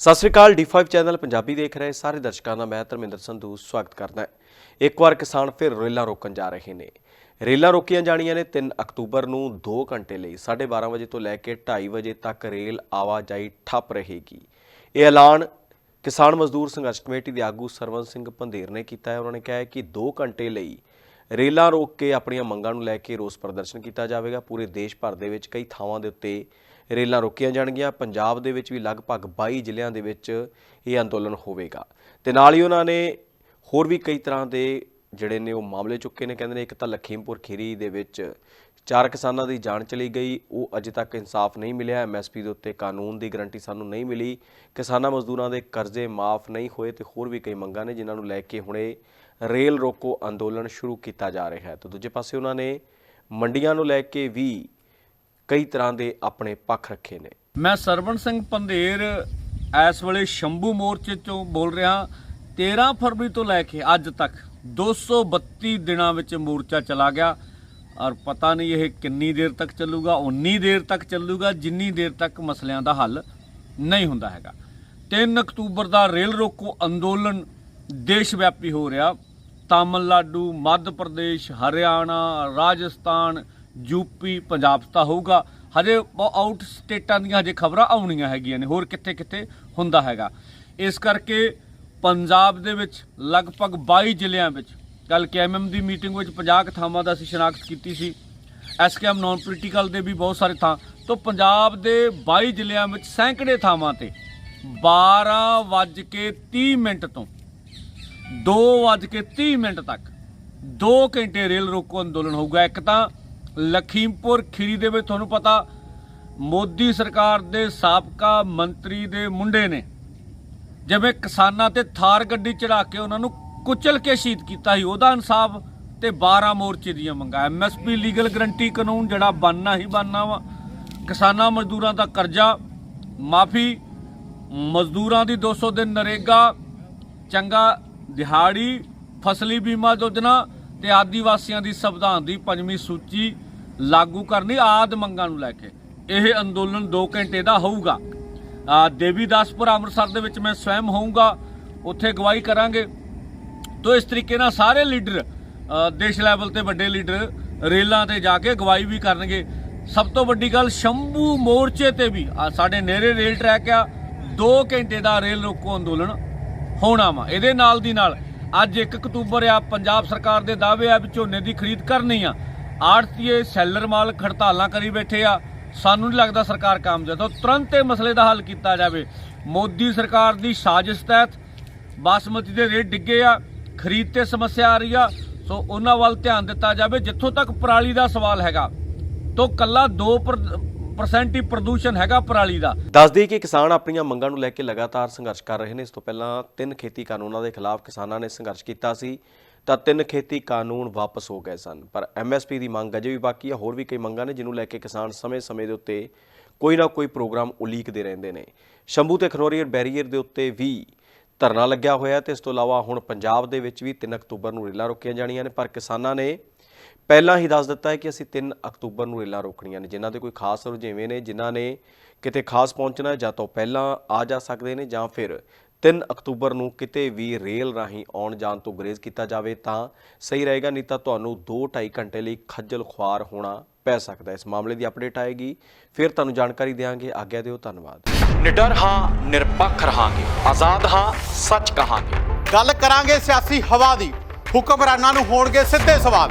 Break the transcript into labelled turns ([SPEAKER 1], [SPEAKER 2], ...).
[SPEAKER 1] ਸਤਿ ਸ੍ਰੀ ਅਕਾਲ D5 channel Punjabi ਦੇਖ ਰਹੇ ਸਾਰੇ ਦਰਸ਼ਕਾਂ ਦਾ ਮੈਂ ਧਰਮਿੰਦਰ ਸੰਧੂ ਸਵਾਗਤ ਕਰਦਾ ਹਾਂ। ਇੱਕ ਵਾਰ ਕਿਸਾਨ ਫਿਰ ਰੇਲਾਂ ਰੋਕਣ ਜਾ ਰਹੇ ਨੇ। ਰੇਲਾਂ ਰੋਕੀਆਂ ਜਾਣੀਆਂ ਨੇ 3 ਅਕਤੂਬਰ ਨੂੰ 2 ਘੰਟੇ ਲਈ 12:30 ਵਜੇ ਤੋਂ ਲੈ ਕੇ 2:30 ਵਜੇ ਤੱਕ ਰੇਲ ਆਵਾਜਾਈ ਠੱਪ ਰਹੇਗੀ। ਇਹ ਐਲਾਨ ਕਿਸਾਨ ਮਜ਼ਦੂਰ ਸੰਘਰਸ਼ ਕਮੇਟੀ ਦੇ ਆਗੂ ਸਰਵਨ ਸਿੰਘ ਪੰਧੇਰ ਨੇ ਕੀਤਾ ਹੈ। ਉਹਨਾਂ ਨੇ ਕਿਹਾ ਹੈ ਕਿ 2 ਘੰਟੇ ਲਈ ਰੇਲਾਂ ਰੋਕ ਕੇ ਆਪਣੀਆਂ ਮੰਗਾਂ ਨੂੰ ਲੈ ਕੇ ਰੋਸ ਪ੍ਰਦਰਸ਼ਨ ਕੀਤਾ ਜਾਵੇਗਾ। ਪੂਰੇ ਦੇਸ਼ ਭਰ ਦੇ ਵਿੱਚ ਕਈ ਥਾਵਾਂ ਦੇ ਉੱਤੇ ਰੇਲਾਂ ਰੋਕੀਆਂ ਜਾਣਗੀਆਂ। ਪੰਜਾਬ ਦੇ ਵਿੱਚ ਵੀ ਲਗਭਗ 22 ਜ਼ਿਲ੍ਹਿਆਂ ਦੇ ਵਿੱਚ ਇਹ ਅੰਦੋਲਨ ਹੋਵੇਗਾ। ਤੇ ਨਾਲ ਹੀ ਉਹਨਾਂ ਨੇ ਹੋਰ ਵੀ ਕਈ ਤਰ੍ਹਾਂ ਦੇ ਜਿਹੜੇ ਨੇ ਉਹ ਮਾਮਲੇ ਚੁੱਕੇ ਨੇ, ਕਹਿੰਦੇ ਨੇ ਇੱਕ ਤਾਂ ਲਖੀਮਪੁਰ ਖੀਰੀ ਦੇ ਵਿੱਚ ਚਾਰ ਕਿਸਾਨਾਂ ਦੀ ਜਾਨ ਚਲੀ ਗਈ, ਉਹ ਅਜੇ ਤੱਕ ਇਨਸਾਫ ਨਹੀਂ ਮਿਲਿਆ ਐਮਐਸਪੀ ਦੇ ਉੱਤੇ ਕਾਨੂੰਨ ਦੀ ਗਰੰਟੀ ਸਾਨੂੰ ਨਹੀਂ ਮਿਲੀ। ਕਿਸਾਨਾਂ ਮਜ਼ਦੂਰਾਂ ਦੇ ਕਰਜ਼ੇ ਮਾਫ ਨਹੀਂ ਹੋਏ ਤੇ ਹੋਰ ਵੀ ਕਈ ਮੰਗਾਂ ਨੇ ਜਿਨ੍ਹਾਂ ਨੂੰ ਲੈ ਕੇ ਹੁਣੇ ਰੇਲ ਰੋਕੋ ਅੰਦੋਲਨ ਸ਼ੁਰੂ ਕੀਤਾ ਜਾ ਰਿਹਾ ਹੈ। ਤੇ ਦੂਜੇ ਪਾਸੇ ਉਹਨਾਂ ਨੇ ਮੰਡੀਆਂ ਨੂੰ ਲੈ ਕੇ ਵੀ ਕਈ ਤਰ੍ਹਾਂ ਦੇ ਆਪਣੇ ਪੱਖ ਰੱਖੇ ਨੇ।
[SPEAKER 2] ਮੈਂ ਸਰਵਣ ਸਿੰਘ ਪੰਧੇਰ ਇਸ ਵੇਲੇ ਸ਼ੰਭੂ ਮੋਰਚੇ ਤੋਂ ਬੋਲ ਰਿਹਾ 13 ਫਰਵਰੀ ਤੋਂ ਲੈ ਕੇ ਅੱਜ ਤੱਕ 232 ਦਿਨਾਂ ਵਿੱਚ ਮੋਰਚਾ ਚਲਾ ਗਿਆ। ਔਰ ਪਤਾ ਨਹੀਂ ਇਹ ਕਿੰਨੀ ਦੇਰ ਤੱਕ ਚੱਲੂਗਾ, ਉਨੀ ਦੇਰ ਤੱਕ ਚੱਲੂਗਾ, ਜਿੰਨੀ ਦੇਰ ਤੱਕ ਮਸਲਿਆਂ ਦਾ ਹੱਲ ਨਹੀਂ ਹੁੰਦਾ ਹੈਗਾ। 3 ਅਕਤੂਬਰ ਦਾ ਰੇਲ ਰੋਕੋ ਅੰਦੋਲਨ ਦੇਸ਼ ਵਿਆਪੀ ਹੋ ਰਿਹਾ। ਤਾਮਿਲਨਾਡੂ, ਮੱਧ ਪ੍ਰਦੇਸ਼, ਹਰਿਆਣਾ, ਰਾਜਸਥਾਨ ਯੂਪੀ ਪੰਜਾਬ ਤਾਂ ਹੋਊਗਾ। ਹਜੇ ਆਊਟ ਸਟੇਟਾਂ ਦੀਆਂ ਹਜੇ ਖਬਰਾਂ ਆਉਣੀਆਂ ਹੈਗੀਆਂ ਨੇ, ਹੋਰ ਕਿੱਥੇ ਕਿੱਥੇ ਹੁੰਦਾ ਹੈਗਾ। ਇਸ ਕਰਕੇ ਪੰਜਾਬ ਦੇ ਵਿੱਚ ਲਗਭਗ 22 ਜ਼ਿਲ੍ਹਿਆਂ ਵਿੱਚ ਕੱਲ ਕੇਐਮਐਮ ਦੀ ਮੀਟਿੰਗ ਵਿੱਚ 50 ਕੁ ਥਾਵਾਂ ਦਾ ਅਸੀਂ ਸ਼ਨਾਖਤ ਕੀਤੀ ਸੀ। ਐਸਕੇਐਮ ਨਾਨ ਪੋਲੀਟੀਕਲ ਦੇ ਵੀ ਬਹੁਤ ਸਾਰੇ ਥਾਂ, ਤੋਂ ਪੰਜਾਬ ਦੇ 22 ਜ਼ਿਲ੍ਹਿਆਂ ਵਿੱਚ ਸੈਂਕੜੇ ਥਾਵਾਂ ਤੇ 12 ਵੱਜ ਕੇ 30 ਮਿੰਟ ਤੋਂ 2 ਵੱਜ ਕੇ 30 ਮਿੰਟ ਤੱਕ 2 ਘੰਟੇ ਰੇਲ ਰੋਕੋ ਅੰਦੋਲਨ ਹੋਊਗਾ। ਇੱਕ ਤਾਂ ਲਖੀਮਪੁਰ ਖੀਰੀ ਦੇ ਵਿੱਚ ਤੁਹਾਨੂੰ ਪਤਾ, ਮੋਦੀ ਸਰਕਾਰ ਦੇ ਸਾਬਕਾ ਮੰਤਰੀ ਦੇ ਮੁੰਡੇ ਨੇ ਜਿਵੇਂ ਕਿਸਾਨਾਂ ਤੇ ਥਾਰ ਗੱਡੀ ਚੜਾ ਕੇ ਉਹਨਾਂ ਨੂੰ ਕੁਚਲ ਕੇ ਸ਼ਹੀਦ ਕੀਤਾ ਸੀ, ਉਹਦਾ ਇਨਸਾਫ ਤੇ 12 ਮੋਰਚੇ ਦੀਆਂ ਮੰਗਾਂ। ਐਮਐਸਪੀ ਲੀਗਲ ਗਰੰਟੀ ਕਾਨੂੰਨ ਜਿਹੜਾ ਬਣਨਾ ਹੀ ਬਣਨਾ ਵਾ। ਕਿਸਾਨਾਂ ਮਜ਼ਦੂਰਾਂ ਦਾ ਕਰਜ਼ਾ, ਮਾਫੀ, ਮਜ਼ਦੂਰਾਂ ਦੀ 200 ਦਿਨ ਨਰੇਗਾ, ਚੰਗਾ ਦਿਹਾੜੀ, ਫਸਲੀ ਬੀਮਾ ਯੋਜਨਾ ਤੇ ਆਦੀਵਾਸੀਆਂ ਦੀ ਸੰਵਿਧਾਨ ਦੀ ਪੰਜਵੀਂ ਸੂਚੀ ਲਾਗੂ ਕਰਨੀ ਆਦ ਮੰਗਾਂ ਨੂੰ ਲੈ ਕੇ। ਇਹ ਅੰਦੋਲਨ 2 ਘੰਟੇ ਦਾ ਹੋਊਗਾ। ਦੇਵੀਦਾਸਪੁਰ ਅੰਮ੍ਰਿਤਸਰ ਦੇ ਵਿੱਚ ਮੈਂ ਸਵੈਮ ਹੋਊਂਗਾ, ਉੱਥੇ ਗਵਾਹੀ ਕਰਾਂਗੇ। ਤੋ, ਇਸ ਤਰੀਕੇ ਨਾਲ ਸਾਰੇ ਲੀਡਰ ਦੇਸ਼ ਲੈਵਲ ਤੇ ਵੱਡੇ ਲੀਡਰ ਰੇਲਾਂ ਤੇ ਜਾ ਕੇ ਗਵਾਹੀ ਵੀ ਕਰਨਗੇ। ਸਭ ਤੋਂ ਵੱਡੀ ਗੱਲ, ਸ਼ੰਭੂ ਮੋਰਚੇ ਤੇ ਵੀ ਸਾਡੇ ਨੇੜੇ ਰੇਲ ਟਰੈਕ ਆ 2 ਘੰਟੇ ਦਾ ਰੇਲ ਰੋਕੋ ਅੰਦੋਲਨ ਹੋਣਾ ਵਾ। ਇਹਦੇ ਨਾਲ ਦੀ ਨਾਲ, ਅੱਜ 1 ਅਕਤੂਬਰ ਆ, ਪੰਜਾਬ ਸਰਕਾਰ ਦੇ ਦਾਅਵੇ ਆ ਵੀ ਝੋਨੇ ਦੀ ਖਰੀਦ ਕਰਨੀ ਆ। ਆੜਤੀਏ ਸੈਲਰ ਮਾਲਕ ਹੜਤਾਲਾਂ ਕਰੀ ਬੈਠੇ ਆ। ਸਾਨੂੰ ਨਹੀਂ ਲੱਗਦਾ ਸਰਕਾਰ ਕਾਮਯਾਬ ਤਾਂ ਤੁਰੰਤ ਇਹ ਮਸਲੇ ਦਾ ਹੱਲ ਕੀਤਾ ਜਾਵੇ। ਮੋਦੀ ਸਰਕਾਰ ਦੀ ਸਾਜ਼ਿਸ਼ ਤਹਿਤ ਬਾਸਮਤੀ ਦੇ ਰੇਟ ਡਿੱਗੇ ਆ, ਖਰੀਦ ਤੇ ਸਮੱਸਿਆ ਆ ਰਹੀ ਆ, ਸੋ ਉਹਨਾਂ ਵੱਲ ਧਿਆਨ ਦਿੱਤਾ ਜਾਵੇ। ਜਿੱਥੋਂ ਤੱਕ ਪਰਾਲੀ ਦਾ ਸਵਾਲ ਹੈਗਾ, ਤੋਂ ਕੱਲਾ 2% ਹੀ ਪ੍ਰਦੂਸ਼ਣ ਹੈਗਾ ਪਰਾਲੀ ਦਾ।
[SPEAKER 1] ਦੱਸਦੀ ਕਿ ਕਿਸਾਨ ਆਪਣੀਆਂ ਮੰਗਾਂ ਨੂੰ ਲੈ ਕੇ ਲਗਾਤਾਰ ਸੰਘਰਸ਼ ਕਰ ਰਹੇ ਨੇ। ਇਸ ਤੋਂ ਪਹਿਲਾਂ ਤਿੰਨ ਖੇਤੀ ਕਾਨੂੰਨਾਂ ਦੇ ਖਿਲਾਫ ਕਿਸਾਨਾਂ ਨੇ ਸੰਘਰਸ਼ ਕੀਤਾ ਸੀ, ਤਾਂ ਤਿੰਨ ਖੇਤੀ ਕਾਨੂੰਨ ਵਾਪਸ ਹੋ ਗਏ ਸਨ। ਪਰ ਐਮਐਸਪੀ ਦੀ ਮੰਗ ਅਜੇ ਵੀ ਬਾਕੀ ਹੈ। ਹੋਰ ਵੀ ਕਈ ਮੰਗਾਂ ਨੇ ਜਿਹਨੂੰ ਲੈ ਕੇ ਕਿਸਾਨ ਸਮੇਂ-ਸਮੇਂ ਦੇ ਉੱਤੇ ਕੋਈ ਨਾ ਕੋਈ ਪ੍ਰੋਗਰਾਮ ਉਲੀਕਦੇ ਰਹਿੰਦੇ ਨੇ। ਸ਼ੰਭੂ ਤੇ ਖਨੋਰੀਅਰ ਬੈਰੀਅਰ ਦੇ ਉੱਤੇ ਵੀ ਧਰਨਾ ਲੱਗਿਆ ਹੋਇਆ ਤੇ ਇਸ ਤੋਂ ਇਲਾਵਾ ਹੁਣ ਪੰਜਾਬ ਦੇ ਵਿੱਚ ਵੀ 3 ਅਕਤੂਬਰ ਨੂੰ ਰੇਲਾਂ ਰੋਕੀਆਂ ਜਾਣੀਆਂ ਨੇ। ਪਰ ਕਿਸਾਨਾਂ ਨੇ ਪਹਿਲਾਂ ਹੀ ਦੱਸ ਦਿੱਤਾ ਹੈ ਕਿ ਅਸੀਂ 3 ਅਕਤੂਬਰ ਨੂੰ ਰੇਲਾਂ ਰੋਕਣੀਆਂ ਨੇ ਜਿਨ੍ਹਾਂ ਦੇ ਕੋਈ ਖਾਸ ਰੁਝੇਵੇਂ ਨੇ ਜਿਨ੍ਹਾਂ ਨੇ ਕਿਤੇ ਖਾਸ ਪਹੁੰਚਣਾ ਹੈ ਜਾਂ ਤਾਂ ਉਹ ਪਹਿਲਾਂ ਆ ਜਾ ਸਕਦੇ ਨੇ ਜਾਂ ਫਿਰ 3 ਅਕਤੂਬਰ ਨੂੰ ਕਿਤੇ ਵੀ ਰੇਲ ਰਾਹੀਂ ਆਉਣ ਜਾਣ ਤੋਂ ਗੁਰੇਜ਼ ਕੀਤਾ ਜਾਵੇ ਤਾਂ ਸਹੀ ਰਹੇਗਾ ਨਹੀਂ ਤਾਂ ਤੁਹਾਨੂੰ 2-2.5 ਘੰਟੇ ਲਈ ਖੱਜਲ ਖੁਆਰ ਹੋਣਾ ਪੈ ਸਕਦਾ ਹੈ। ਇਸ ਮਾਮਲੇ ਦੀ ਅਪਡੇਟ ਆਏਗੀ। ਫਿਰ ਤੁਹਾਨੂੰ ਜਾਣਕਾਰੀ ਦੇਵਾਂਗੇ ਆਗਿਆ ਦਿਓ ਧੰਨਵਾਦ।
[SPEAKER 3] ਨਿਡਰ ਹਾਂ ਨਿਰਪੱਖ ਰਹਾਂਗੇ। ਆਜ਼ਾਦ ਹਾਂ ਸੱਚ ਕਹਾਂਗੇ।
[SPEAKER 4] ਗੱਲ ਕਰਾਂਗੇ ਸਿਆਸੀ ਹਵਾ ਦੀ। ਹੁਕਮਰਾਨਾਂ ਨੂੰ ਹੋਣਗੇ ਸਿੱਧੇ ਸਵਾਲ।